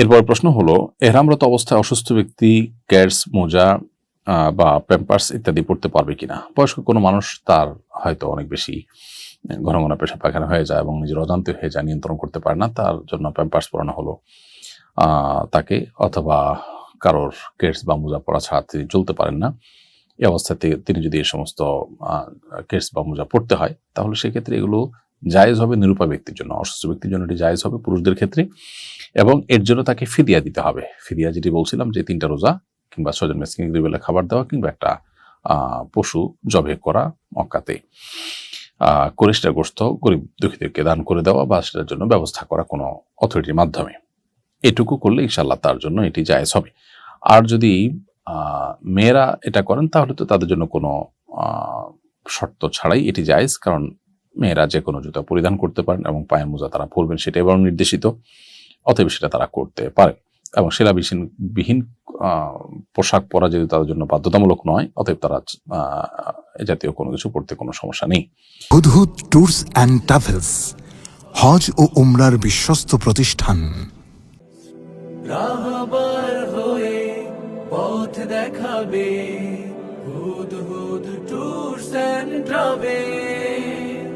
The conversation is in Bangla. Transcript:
এরপর প্রশ্ন হলো, এহরামরত অবস্থায় অসুস্থ ব্যক্তি, ক্যাটস, মোজা বা প্যাম্পার্স ইত্যাদি পড়তে পারবে কিনা? বয়স্ক কোনো মানুষ তার হয়তো অনেক বেশি ঘন ঘন পেশা পায়খানা হয়ে যায় এবং নিজের অজান্তে হয়ে যায়, নিয়ন্ত্রণ করতে পারে না, তার জন্য প্যাম্পার্স পরানো হলো। তাকে অথবা কারোর কেটস বা মোজা পরা ছাড়া তিনি চলতে পারেন না। এই অবস্থাতে তিনি যদি এই সমস্ত কেটস বা মোজা পড়তে হয়, তাহলে সেক্ষেত্রে এগুলো জায়েজ হবে নিরুপায় ব্যক্তির জন্য অসুস্থ ব্যক্তির জন্য এটি জায়েজ হবে পুরুষদের ক্ষেত্রে এবং এর জন্য তাকে ফিদিয়া দিতে হবে। ফিদিয়া যেটি বলছিলাম যে তিনটা রোজা কিংবা ছজন মেসকিন বেলা খাবার দেওয়া কিংবা একটা পশু জবে করা মক্কাতে আহ, করিষ্টার গোস্ত গরিব দুঃখীদেরকে দান করে দেওয়া বা সেটার জন্য ব্যবস্থা করা কোনো অথরিটির মাধ্যমে। এটুকু করলে ইনশাল্লাহ তার জন্য এটি জায়েজ হবে। আর যদি মেয়েরা এটা করেন তাহলে তো তাদের জন্য কোনো শর্ত ছাড়াই এটি জায়েজ কারণ মেয়েরা যে কোনো জুতা পরিধান করতে পারেন এবং পায়ের মোজা তারা পরবেন সেটা এবং নির্দেশিত। অতএব সেটা তারা করতে পারে এবং সেলা বিহীন বিহীন পোশাক পরা যদি তাদের জন্য বাধ্যতামূলক নয় অতএব তারা এ জাতীয় কোনো কিছু পড়তে কোনো সমস্যা নেই। হুদহুদ ট্যুরস অ্যান্ড ট্রাভেলস হজ ও উমরার বিশ্বস্ত প্রতিষ্ঠান। রাহবার হয়ে পথ দেখাবে Hud Hud tours and travel